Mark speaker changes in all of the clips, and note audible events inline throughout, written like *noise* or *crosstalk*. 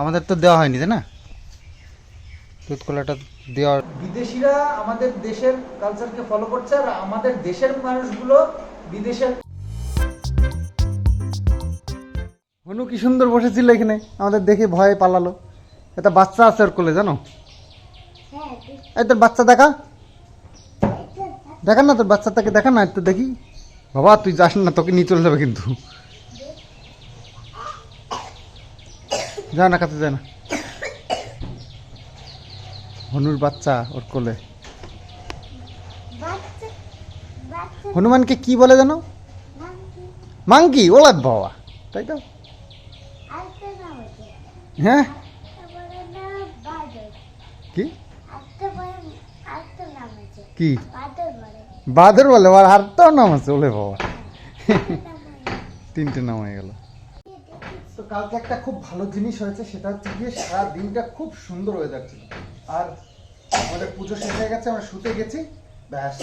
Speaker 1: আমাদের তো দেওয়া হয়নি তাই না? দুধ কলাটা দেওয়া
Speaker 2: বিদেশিরা আমাদের দেশের কালচারকে ফলো করছে আর আমাদের দেশের মানুষগুলো বিদেশের
Speaker 1: হনু কি সুন্দর বসেছিল এখানে। আমাদের দেখে ভয়ে পালালো। এটা বাচ্চা আছে ওর কোলে জানো?
Speaker 3: হ্যাঁ
Speaker 1: এই তোর বাচ্চা দেখা। দেখা না তোর বাচ্চাটাকে দেখা না একটু দেখি। বাবা তুই যাস না তোকে নিয়ে চলে যাবে কিন্তু। যা না কাছে যায় না। হনুর বাচ্চা ওর কোলে। হনুমানকে কি বলে জানো?
Speaker 3: মাংকি
Speaker 1: মাংকি ওলা বাবা। তাই তো? হ্যাঁ? কি? কি?
Speaker 3: বাদর বলে।
Speaker 1: আর আরেকটাও নাম আছে ওলে বাবা। তিনটে নাম হয়ে গেল। তো কালকে একটা খুব ভালো জিনিস হয়েছে, সেটা হচ্ছে গিয়ে সারা দিনটা খুব সুন্দর হয়ে ছিল। আর আমাদের পুজো শেষ হয়ে গেছে, আমরা শুতে গেছি, ব্যাস,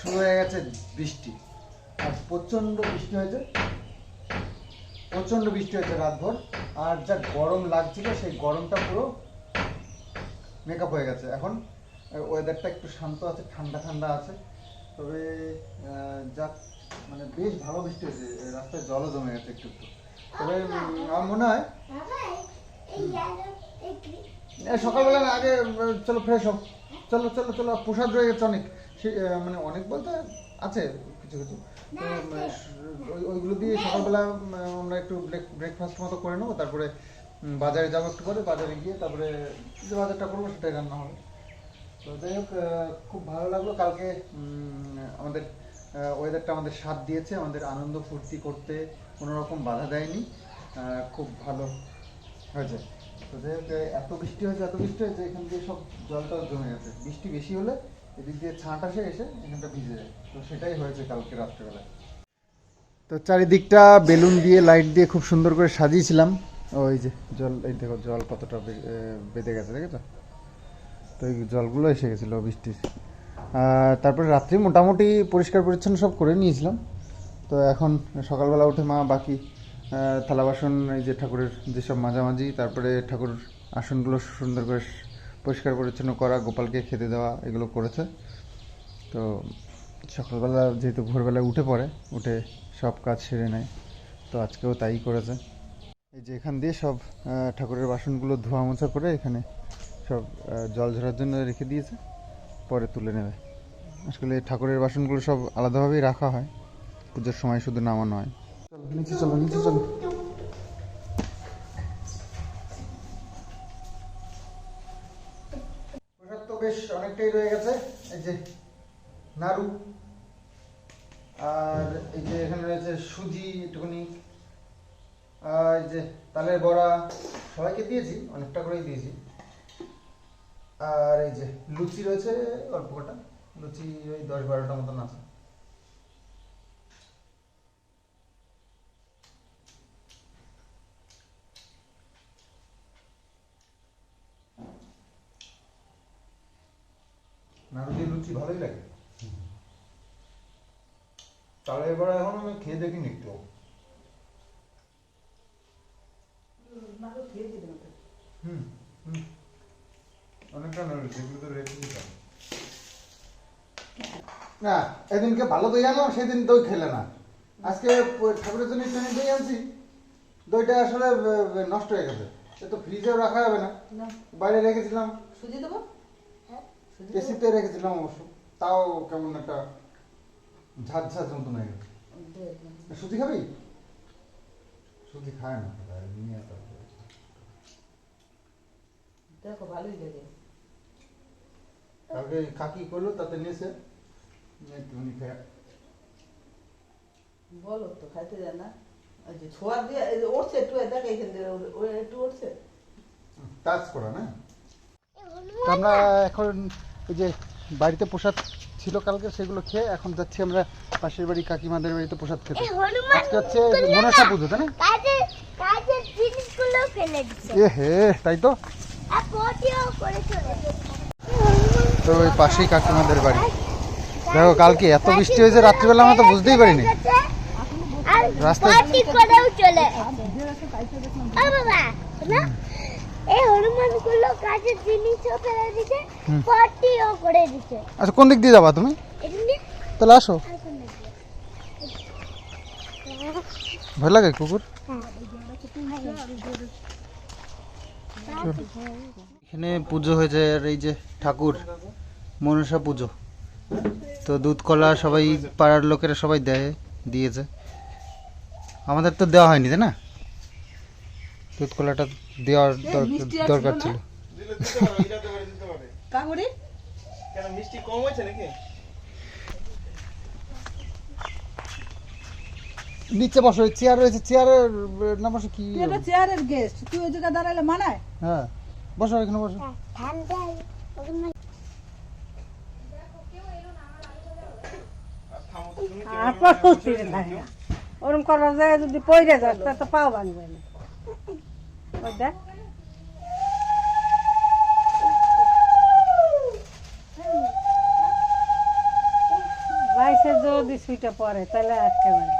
Speaker 1: শুরু হয়ে গেছে বৃষ্টি। আর প্রচণ্ড বৃষ্টি হয়েছে, প্রচণ্ড বৃষ্টি হয়েছে রাতভর। আর যা গরম লাগছিল, সেই গরমটা পুরো মেকআপ হয়ে গেছে। এখন ওয়েদারটা একটু শান্ত আছে, ঠান্ডা ঠান্ডা আছে। তবে যা মানে বেশ ভালো বৃষ্টি হয়েছে, রাস্তায় জলও জমে গেছে একটু একটু। তবে আমার মনে হয় সকালবেলা আগে চলো ফ্রেশ হোক চলো চলো চলো প্রসাদ রয়ে গেছে অনেক। মানে অনেক বলতে আছে কিছু কিছু। ওইগুলো দিয়ে সকালবেলা উম, আমরা একটু ব্রেকফাস্ট মতো করে নেব তারপরে বাজারে যাব একটু পরে বাজারে গিয়ে তারপরে যে বাজারটা করব সেটাই রান্না হবে। তো যাই হোক খুব ভালো লাগল। কালকে উম, আমাদের ওয়েদারটা আমাদের সাথ দিয়েছে আমাদের আনন্দ ফুর্তি করতে। কোনো রকম বাধা দেয়নি। খুব ভালো হয়েছে। তো এত বৃষ্টি হয়েছে, এত বৃষ্টি হয়েছে, এখান দিয়ে সব জলটা জমে গেছে। বৃষ্টি বেশি হলে এদিক দিয়ে ছাঁট আসে এসে এখানটা ভিজে যায়। তো সেটাই হয়েছে কালকে রাত্রেবেলায়। তো চারিদিকটা বেলুন দিয়ে, লাইট দিয়ে খুব সুন্দর করে সাজিয়েছিলাম। ওই যে জল, এই দেখো জল কতটা বেঁধে গেছে, দেখেছ? তো এই জলগুলো এসে গেছিল বৃষ্টির। তারপরে রাত্রি মোটামুটি পরিষ্কার পরিচ্ছন্ন সব করে নিয়েছিলাম। তো এখন সকালবেলা উঠে মা বাকি থালা বাসন, এই যে ঠাকুরের যেসব মাঝামাঝি, তারপরে ঠাকুর আসনগুলো সুন্দর করে পরিষ্কার পরিচ্ছন্ন করা, গোপালকে খেতে দেওয়া, এগুলো করেছে। তো সকালবেলা যেহেতু ভোরবেলা উঠে পড়ে, উঠে সব কাজ সেরে নেয়। তো আজকেও তাই করেছে। এই যে এখান দিয়ে সব ঠাকুরের বাসনগুলো ধোয়া মোছা করে এখানে সব জল ঝরার জন্য রেখে দিয়েছে। পরে তুলে নেবে। আসলে ঠাকুরের বাসনগুলো সব আলাদাভাবেই রাখা হয়। পুজোর সময় শুধু নামানো হয় চলো, নিচে চলো তো বেশ অনেকটাই রয়ে গেছে। এই যে নাড়ু, আর এই যে এখানে রয়েছে সুজি একটুখানি, আর যে তালের বড়া, সবাইকে দিয়েছি, অনেকটা করেই দিয়েছি। আর এই যে লুচি রয়েছে, অল্প কটা। লুচি ওই দশ বারোটা মতন আছে নাড়ু দিয়ে লুচি ভালোই লাগে। তালের বড়া এখন আমি খেয়ে দেখিনি একটু। হুম হুম। অনেকটা নাড়ু সেগুলো তো রেখে দিতাম। না এদিনকে ভালো দই আনলাম সেদিন দই খেলে না। আজকে ঠাকুরের জন্য একটুখানি দই আনছি। দইটা আসলে নষ্ট হয়ে গেছে। সে তো ফ্রিজেও রাখা যাবে না। বাইরে রেখেছিলাম
Speaker 4: সুজি দেবো?
Speaker 1: এসিতে রেখেছিলাম অবশ্য। তাও কেমন একটা ঝাঁঝ মতন হয়ে গেছে। সুজি খাবি? সুজি খায় না নিয়ে
Speaker 4: দেখো ভালোই লাগে।
Speaker 1: কালকে কাকি করল তাতে নিয়েছে। একটুখানি খেয়ে
Speaker 4: বলো তো খাইতে যায় না? যে ছোঁয়া দিয়ে একটু দেখ একটু
Speaker 1: টাচ করা না? আমরা এখন এই যে বাড়িতে প্রসাদ ছিল কালকে সেগুলো খেয়ে এখন যাচ্ছি আমরা পাশের বাড়ি কাকিমাদের বাড়িতে প্রসাদ খেতে। আজকে হচ্ছে মনসা পুজো তাই না? এ হে তাই তো? তো ওই পাশেই কাকিমাদের বাড়ি। দেখো কালকে এত বৃষ্টি হয়েছে রাত্রিবেলা আমরা তো বুঝতেই পারিনি। রাস্তায়-
Speaker 3: এই হনুমানগুলো কাজের জিনিসও ফেলে
Speaker 1: হুম।
Speaker 3: পার্টিও করে দিচ্ছে
Speaker 1: আচ্ছা কোন দিক দিয়ে যাবা তুমি? তাহলে আসো। ভয় লাগে কুকুর? এখানে পুজো হয়েছে আর এই যে ঠাকুর মনসা পুজো। তো দুধ কলা সবাই পাড়ার লোকেরা সবাই দেয় দিয়েছে। আমাদের তো দেওয়া হয়নি তাই না? দুধ কলাটা দেওয়ার দর- দরকার
Speaker 4: ছিল।
Speaker 1: ছিল
Speaker 5: কেন মিষ্টি কম হয়েছে নাকি?
Speaker 1: নিচে বসো চেয়ার রয়েছে চেয়ারের না বসো কি
Speaker 4: একটা চেয়ারের গেস্ট তুই ওই জায়গায় দাঁড়ালে মানায়?
Speaker 1: হ্যাঁ বসো এখানে বসো।
Speaker 3: ঠান্ডা
Speaker 6: আর ওরকম করার জায়গায় যদি পড়ে যাস তা তো পাও ভাঙবে না দেখ। বাইশে যদি সুইটা পরে তাহলে আটকে যাবে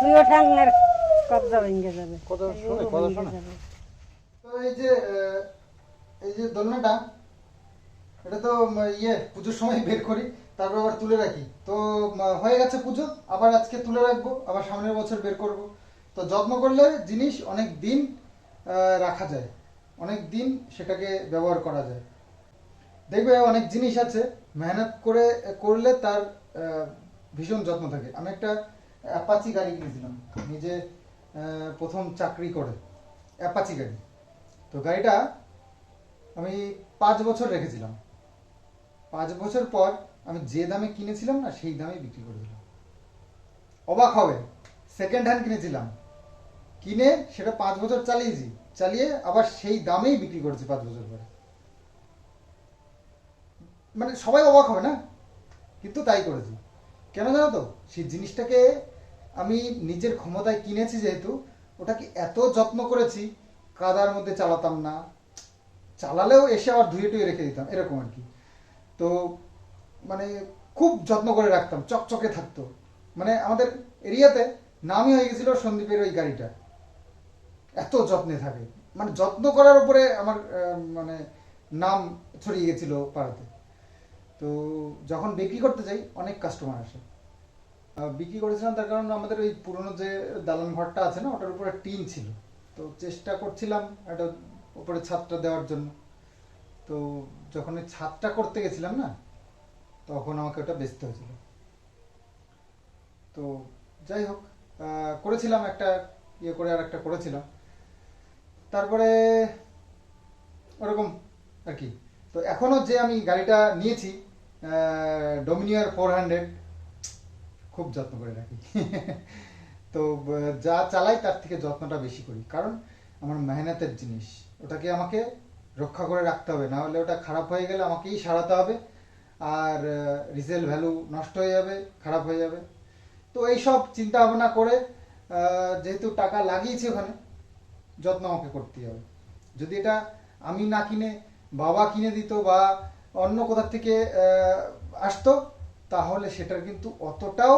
Speaker 6: দুইও ঠাঙ্গের কবজা ভেঙে যাবে।
Speaker 1: এই যে এই যে দোলনাটা এটা তো ইয়ে পুজোর সময় বের করি তারপর আবার তুলে রাখি। তো হয়ে গেছে পুজো আবার আজকে তুলে রাখব আবার সামনের বছর বের করব। তো যত্ন করলে জিনিস অনেক দিন রাখা যায়। অনেক দিন সেটাকে ব্যবহার করা যায়। দেখবে অনেক জিনিস আছে, মেহনত করে, করলে তার ভীষণ যত্ন থাকে। আমি একটা অ্যাপাচি গাড়ি কিনেছিলাম। নিজে প্রথম চাকরি করে অ্যাপাচি গাড়ি। তো গাড়িটা আমি পাঁচ বছর রেখেছিলাম। পাঁচ বছর পর আমি যে দামে কিনেছিলাম না, সেই দামে বিক্রি করে দিলাম। অবাক হবে। সেকেন্ড হ্যান্ড কিনেছিলাম। কিনে সেটা পাঁচ বছর চালিয়েছি চালিয়ে আবার সেই দামেই বিক্রি করেছি পাঁচ বছর পরে। মানে সবাই অবাক হবে না? কিন্তু তাই করেছি। কেন জানো তো? সেই জিনিসটাকে আমি নিজের ক্ষমতায় কিনেছি যেহেতু, ওটাকে এত যত্ন করেছি, কাদার মধ্যে চালাতাম না। চালালেও এসে আবার ধুয়ে টুয়ে রেখে দিতাম, এরকম আর কি। তো মানে খুব যত্ন করে রাখতাম, চকচকে থাকতো। মানে আমাদের এরিয়াতে নামই হয়ে গেছিল সন্দীপের ওই গাড়িটা। এত যত্নে থাকে। মানে যত্ন করার উপরে আমার মানে নাম ছড়িয়ে গেছিল পাড়াতে। তো যখন বিক্রি করতে যাই, অনেক কাস্টমার আসে। বিক্রি করেছিলাম তার কারণ আমাদের ওই পুরনো যে দালান ঘরটা আছে না, ওটার উপরে টিন ছিল। তো চেষ্টা করছিলাম একটা উপরে ছাদটা দেওয়ার জন্য। তো যখন ওই ছাদটা করতে গেছিলাম না, তখন আমাকে ওটা বেচতে হয়েছিল। তো যাই হোক করেছিলাম একটা ইয়ে করে আর একটা করেছিলাম। তারপরে ওরকম আর কি তো এখনও যে আমি গাড়িটা নিয়েছি ডোমিনিয়ার ফোর হান্ড্রেড, খুব যত্ন করে রাখি। *laughs* তো যা চালাই তার থেকে যত্নটা বেশি করি। কারণ আমার মেহনতের জিনিস, ওটাকে আমাকে রক্ষা করে রাখতে হবে। না হলে ওটা খারাপ হয়ে গেলে আমাকেই সারাতে হবে। আর রিসেল ভ্যালু নষ্ট হয়ে যাবে, খারাপ হয়ে যাবে। তো এইসব চিন্তা ভাবনা করে যেহেতু টাকা লাগিয়েছি ওখানে যত্ন আমাকে করতেই হবে। যদি এটা আমি না কিনে, বাবা কিনে দিত বা অন্য কোথার থেকে আসতো, তাহলে সেটার কিন্তু অতটাও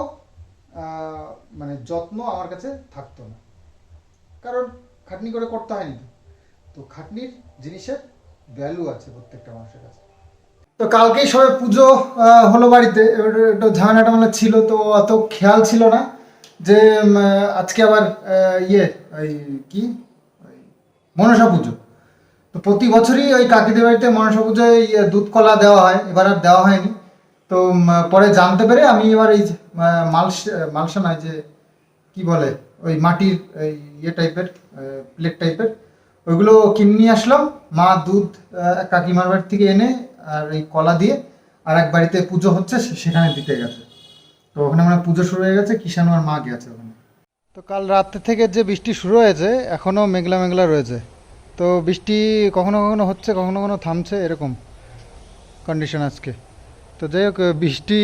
Speaker 1: মানে যত্ন আমার কাছে থাকতো না। কারণ খাটনি করে করতে হয়নি তো খাটনির জিনিসের ভ্যালু আছে প্রত্যেকটা মানুষের কাছে। তো কালকেই সবে পুজো হলো বাড়িতে। একটু ঝামেলা মানে ছিল, তো অত খেয়াল ছিল না যে আজকে আবার ইয়ে ওই কি? মনসা পুজো। তো প্রতি বছরই ওই কাকিদের বাড়িতে মনসা পুজোয় ইয়ে দুধ কলা দেওয়া হয়, এবার আর দেওয়া হয়নি। তো পরে জানতে পেরে আমি এবার এই মালস, মালসা নয় যে, কি বলে, ওই মাটির এই ইয়ে টাইপের প্লেট টাইপের, ওইগুলো কিনে নিয়ে আসলাম। মা দুধ কাকিমার বাড়ি থেকে এনে আর এই কলা দিয়ে আর এক বাড়িতে পুজো হচ্ছে সেখানে দিতে গেছে। তো ওখানে মানে পুজো শুরু হয়ে গেছে, কিষাণু আর মা গেছে তো কাল রাত থেকে যে বৃষ্টি শুরু হয়েছে এখনও মেঘলা মেঘলা রয়েছে। তো বৃষ্টি কখনো কখনো হচ্ছে, কখনো কখনো থামছে, এরকম কন্ডিশন আজকে। তো যাই হোক, বৃষ্টি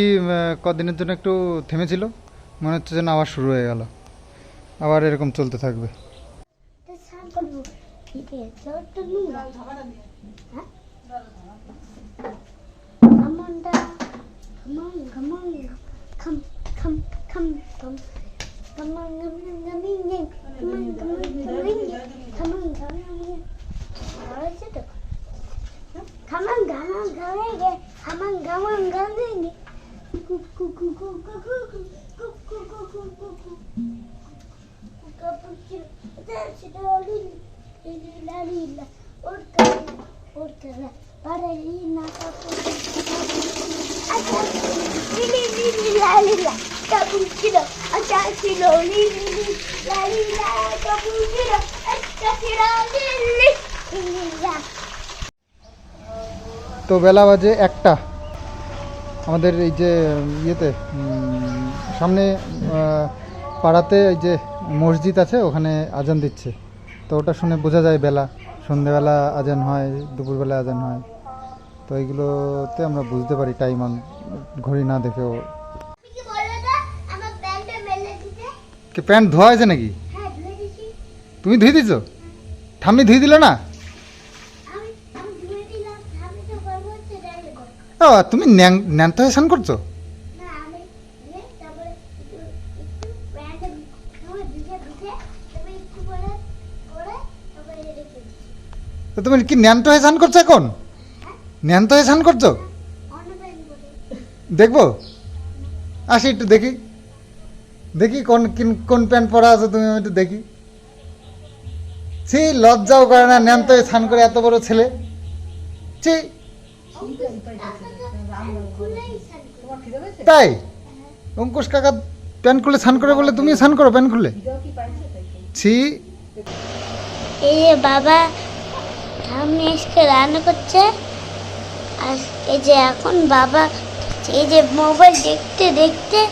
Speaker 1: কদিনের জন্য একটু থেমেছিল, মনে হচ্ছে যেন আবার শুরু হয়ে গেল। আবার এরকম চলতে থাকবে।
Speaker 3: Come come come come Tamam tamam tamam gel. Tamam tamam tamam gel. Tamam tamam gel. Ağzı Tamam tamam tamam gel. Tamam tamam tamam gel. Ortada paralina kapı. Aç aç. Lili lili lali.
Speaker 1: তো বেলা বাজে একটা। আমাদের এই যে ইয়েতে সামনে পাড়াতে এই যে মসজিদ আছে, ওখানে আজান দিচ্ছে। তো ওটা শুনে বোঝা যায় বেলা। সন্ধেবেলা আজান হয়, দুপুরবেলা আজান হয়। তো এইগুলোতে আমরা বুঝতে পারি টাইম ঘড়ি না দেখেও
Speaker 3: কি
Speaker 1: প্যান্ট ধোয়া হয়েছে নাকি? তুমি ধুয়ে দিছো ঠাম্মি ধুয়ে দিল না? ও তুমি ন্যান্ত হয়ে স্নান করছ? তো তুমি কি ন্যান্ত হয়ে স্নান করছ এখন? ন্যান্ত হয়ে স্নান করছ দেখব। আসি একটু দেখি। দেখি কোন, কিন- প্যান্ট পরা আছে তুমি আমি একটু দেখি। ছি, লজ্জাও করে না ন্যান্ত স্নান করে এত বড় ছেলে। ছি। তাই? অঙ্কুশ কাকা প্যান্ট খুলে স্নান করে বলে তুমিও স্নান করো প্যান্ট খুলে। ছি।
Speaker 3: এই বাবা ঠাম্মি আজকে রান্না করছে আর এই যে এখন বাবা, এই যে মোবাইল দেখতে দেখতে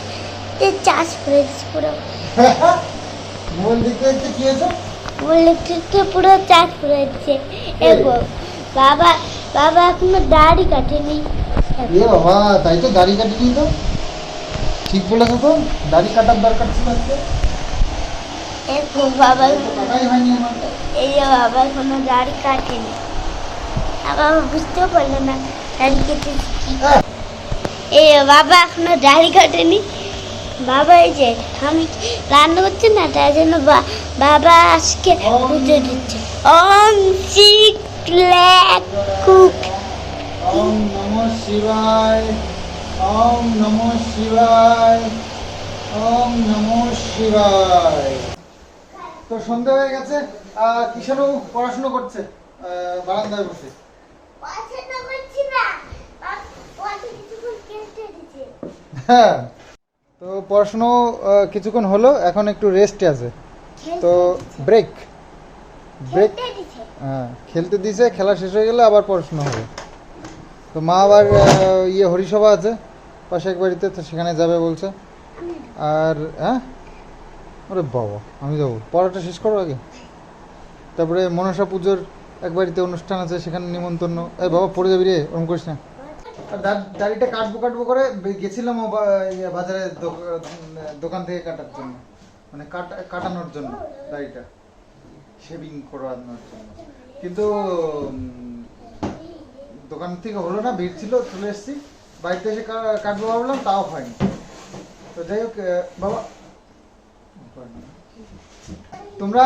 Speaker 3: চার্জ করে দিচ্ছে পুরো
Speaker 1: মোবাইল দেখতে দেখতে কি হয়েছে
Speaker 3: মোবাইল দেখতে দেখতে পুরো চার্জ করে দিচ্ছে এগো বাবা বাবা এখনও দাড়ি কাটেনি
Speaker 1: এ বাবা তাই তো দাড়ি কাটিনি তো ঠিক বলেছ তো দাড়ি কাটার দরকার ছিল আজকে
Speaker 3: এগো বাবা
Speaker 1: কাটাই হয়নি আমার
Speaker 3: এই যে বাবা এখনও দাড়ি কাটেনি আর বাবা বুঝতেও পারল না দাড়ি কেটে
Speaker 1: আহ!
Speaker 3: এই যে বাবা এখনও দাড়ি কাটেনি বাবা এই যে আমি রান্না করছি না তার জন্য বাবা আজকে পুজো দিচ্ছে। ওম শিক কুক।
Speaker 1: ওম নমঃ শিবায় ওম নমঃ শিবায় ওম নমঃ শিবায়। তো সন্ধে হয়ে গেছে কিষাণু পড়াশুনো করছে বারান্দায় বসে। হ্যাঁ। তো পড়াশুনো কিছুক্ষণ হলো এখন একটু রেস্টে আছে। তো ব্রেক ব্রেক হ্যাঁ খেলতে দিছে খেলা শেষ হয়ে গেলে আবার পড়াশুনো হবে। তো মা আবার ইয়ে হরিসভা আছে পাশে এক বাড়িতে তো সেখানে যাবে বলছে। আর হ্যাঁ? ওরে বাবা আমি যাব। পড়াটা শেষ করো আগে। তারপরে মনসা পুজোর এক বাড়িতে অনুষ্ঠান আছে সেখানে নিমন্ত্রণ। এই বাবা পড়ে যাবি রে ওরম করিস না। দাড়িটা কাটবো কাটবো করে গেছিলাম ইয়ে বাজারে দোকান থেকে কাটার জন্য। মানে কাটা কাটানোর জন্য দাড়িটা। শেভিং করানোর জন্য। কিন্তু দোকান থেকে হলো না, ভিড় ছিল, চলে এসেছি। বাড়িতে এসে কাটবো ভাবলাম, তাও হয়নি। তো যাই হোক বাবা। তোমরা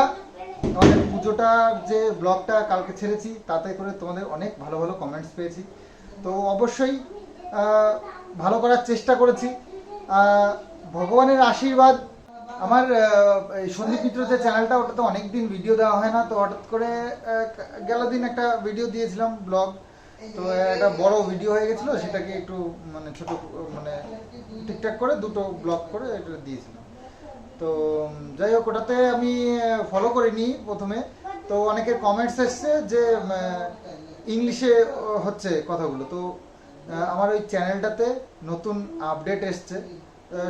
Speaker 1: আমাদের পুজোটার যে ব্লগটা কালকে ছেড়েছি, তাতে করে তোমাদের অনেক ভালো ভালো কমেন্টস পেয়েছি। তো অবশ্যই ভালো করার চেষ্টা করেছি। ভগবানের আশীর্বাদ, আমার সন্দীপ যে চ্যানেলটা ওটাতে অনেক দিন ভিডিও দেওয়া হয় না, তো হঠাৎ করে গেল দিন একটা ভিডিও দিয়েছিলাম ব্লগ তো একটা বড় ভিডিও হয়ে গেছিল, সেটাকে একটু মানে ছোট মানে ঠিকঠাক করে দুটো ব্লগ করে এটা দিয়েছিলাম। তো যাই হোক, ওটাতে আমি ফলো করিনি প্রথমে। তো অনেকের কমেন্টস এসছে যে ইংলিশে হচ্ছে কথাগুলো। তো আমার ওই চ্যানেলটাতে নতুন আপডেট এসছে।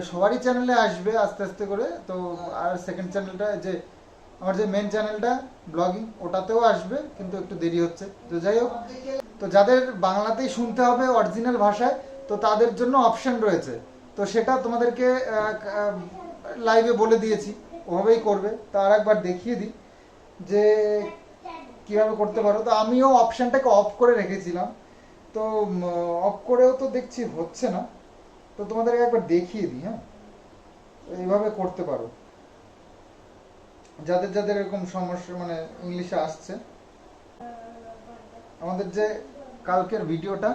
Speaker 1: সবারই চ্যানেলে আসবে আস্তে আস্তে করে। তো, আর সেকেন্ড চ্যানেলটা যে, আমার যে মেন চ্যানেলটা ব্লগিং ওটাতেও আসবে, কিন্তু একটু দেরি হচ্ছে। তো যাই হোক, তো যাদের বাংলাতেই শুনতে হবে অরিজিনাল ভাষায়, তো তাদের জন্য অপশন রয়েছে। তো সেটা তোমাদেরকে লাইভে বলে দিয়েছি। ওভাবেই করবে। তো আর একবার দেখিয়ে দিই যে কীভাবে করতে পারো? তো আমিও অপশনটাকে অফ করে রেখেছিলাম। তো অফ করেও তো দেখছি, হচ্ছে না। তো তোমাদেরকে একবার দেখিয়ে দিই হ্যাঁ? এইভাবে করতে পারো। যাদের যাদের এরকম সমস্যা মানে ইংলিশে আসছে। আমাদের যে কালকের ভিডিওটা,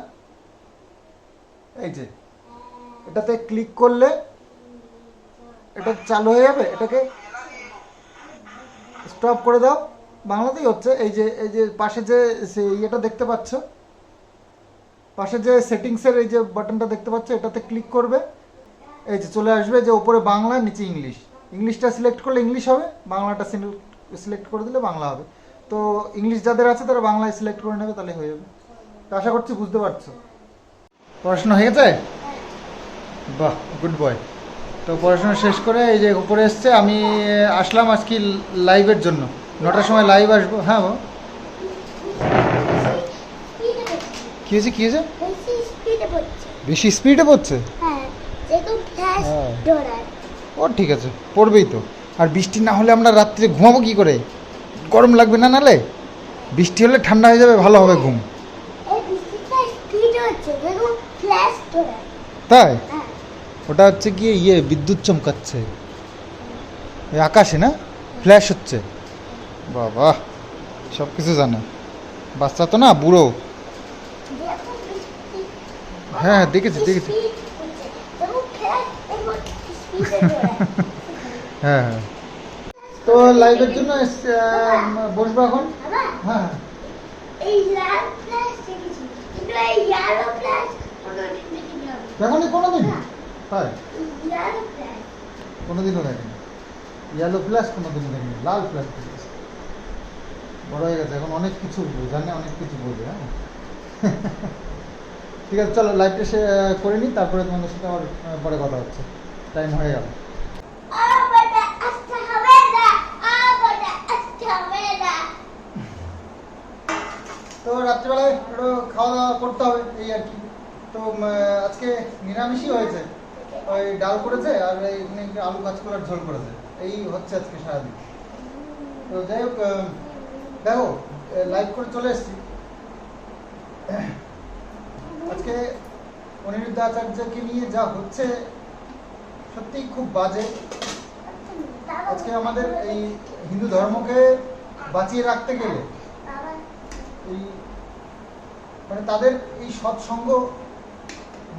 Speaker 1: এই যে, এটাতে ক্লিক করলে এটা চালু হয়ে যাবে? এটাকে স্টপ করে দাও। বাংলাতেই হচ্ছে, এই যে এই যে পাশে যে ইয়েটা দেখতে পাচ্ছ, পাশে যে সেটিংসের এই যে বাটনটা দেখতে পাচ্ছ, এটাতে ক্লিক করবে, এই যে চলে আসবে যে উপরে বাংলা, নিচে ইংলিশ। ইংলিশটা সিলেক্ট করলে ইংলিশ হবে, বাংলাটা সিলেক্ট করে দিলে বাংলা হবে। তো ইংলিশ যাদের আছে তারা বাংলায় সিলেক্ট করে নেবে, তাহলে হয়ে যাবে। তো আশা করছি বুঝতে পারছ। পড়াশোনা হয়ে গেছে? বাহ গুড বয় তো পড়াশোনা শেষ করে এই যে উপরে এসছে, আমি আসলাম আজকে লাইভের জন্য। নটার সময় লাইভ আসব। হ্যাঁ বাবা। কি হয়েছে কি হয়েছে?
Speaker 3: বেশি স্পিডে পড়ছে? হ্যাঁ।
Speaker 1: ও, ঠিক আছে, পড়বেই তো। আর বৃষ্টি না হলে আমরা রাত্রে ঘুমাবো কি করে? গরম লাগবে না নালে? বৃষ্টি হলে ঠান্ডা হয়ে যাবে, ভালো হবে ঘুম। তাই? ওটা হচ্ছে গিয়ে ইয়ে বিদ্যুৎ চমকাচ্ছে। আকাশে না? ফ্ল্যাশ হচ্ছে। বাবা সব কিছু জানে। বাচ্চা তো না বুড়ো।
Speaker 3: যেরকম
Speaker 1: হ্যাঁ দেখেছি দেখেছি। *laughs* হ্যাঁ হ্যাঁ। তো লাইভের জন্য বসবো এখন? হ্যাঁ
Speaker 3: কোনোদিন? দেখিনি
Speaker 1: কোনোদিন তাই কোনোদিনও দেখিনি। ইয়েলো ফ্ল্যাশ কোনোদিনও দেখিনি লাল ফ্ল্যাশ বড় হয়ে গেছে এখন অনেক কিছু জানে অনেক কিছু বলবে হ্যাঁ? *laughs* ঠিক আছে চলো লাইভটা সে করে নিই তারপরে তোমাদের সাথে আবার পরে কথা হচ্ছে। টাইম হয়ে গেল। তো রাত্রিবেলায় একটু খাওয়া দাওয়া করতে হবে এই আর কি। তো আজকে নিরামিষই হয়েছে। ওই ডাল করেছে আর এই এখানে আলু কাঁচকলার ঝোল করেছে। এই হচ্ছে আজকে সারাদিন। তো যাই হোক দেখো লাইভ করে চলে এসেছি। আজকে অনিরুদ্ধ আচার্যকে নিয়ে যা হচ্ছে, সত্যিই খুব বাজে। আজকে আমাদের এই হিন্দু ধর্মকে বাঁচিয়ে রাখতে গেলে, এই মানে তাদের এই সৎসঙ্গ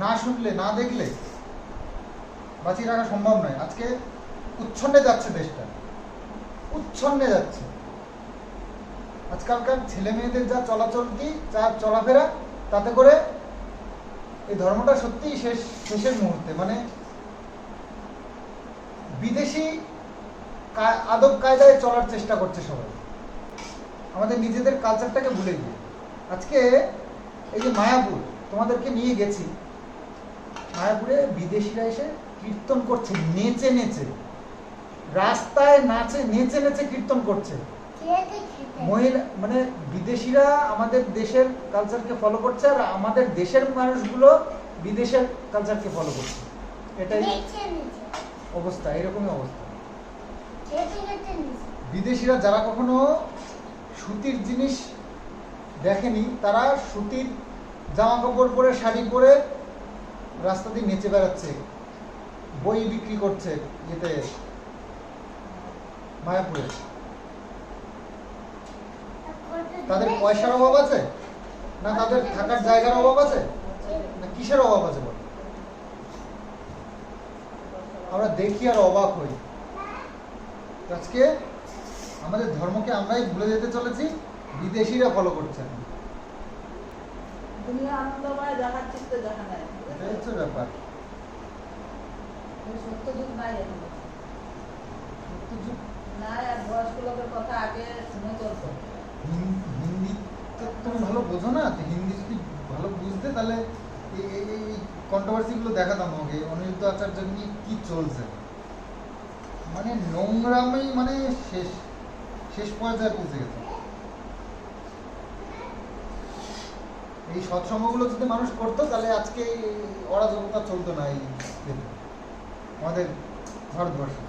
Speaker 1: না শুনলে, না দেখলে বাঁচিয়ে রাখা সম্ভব নয়। আজকে উচ্ছন্নে যাচ্ছে দেশটা। উচ্ছন্নে যাচ্ছে। আজকালকার ছেলে মেয়েদের যা চলাচলতি যা চলাফেরা, তাতে করে এই ধর্মটা সত্যিই শেষ, শেষের মুহূর্তে। মানে বিদেশি আদব কায়দায় চলার চেষ্টা করছে সবাই। আমাদের নিজেদের কালচারটাকে ভুলে গিয়ে। আজকে এই যে মায়াপুর, তোমাদেরকে নিয়ে গেছি। মায়াপুরে বিদেশিরা এসে কীর্তন করছে, নেচে নেচে। রাস্তায় নাচে, নেচে নেচে কীর্তন করছে। মহিলা মানে বিদেশিরা আমাদের দেশের কালচারকে ফলো করছে আর আমাদের দেশের মানুষগুলো বিদেশের কালচারকে ফলো করছে। এটাই অবস্থা, এরকমই অবস্থা। বিদেশিরা যারা কখনো সুতির জিনিস দেখেনি, তারা সুতির জামা কাপড় পরে, শাড়ি পরে রাস্তা দিয়ে নেচে বেড়াচ্ছে, বই বিক্রি করছে ইয়েতে মায়াপুরে। তাদের পয়সার অভাব আছে? না তাদের থাকার জায়গার অভাব আছে? না কিসের অভাব আছে বল? আমরা দেখি আর অবাক হই। আজকে আমাদের ধর্মকে আমরাই ভুলে যেতে চলেছি বিদেশিরা ফলো করছে। এটাই হচ্ছে ব্যাপার।
Speaker 4: নাই
Speaker 1: সত্যযুগ?
Speaker 4: নাই আর বয়স্ক লোকের কথা আগে শুনে চলতো
Speaker 1: হিন- হিন্দি তো তুমি ভালো বোঝো না, তো হিন্দি যদি ভালো বুঝতে, তাহলে এই কন্ট্রোভার্সিগুলো দেখাতাম আমাকে। অনিরুদ্ধ আচার্য নিয়ে কি চলছে? মানে নোংরামেই মানে শেষ শেষ পর্যায়ে পৌঁছে গেছে। এই সৎসঙ্গগুলো যদি মানুষ করতো, তাহলে আজকে অরাজকতা চলতো না এই আমাদের ভারতবর্ষে।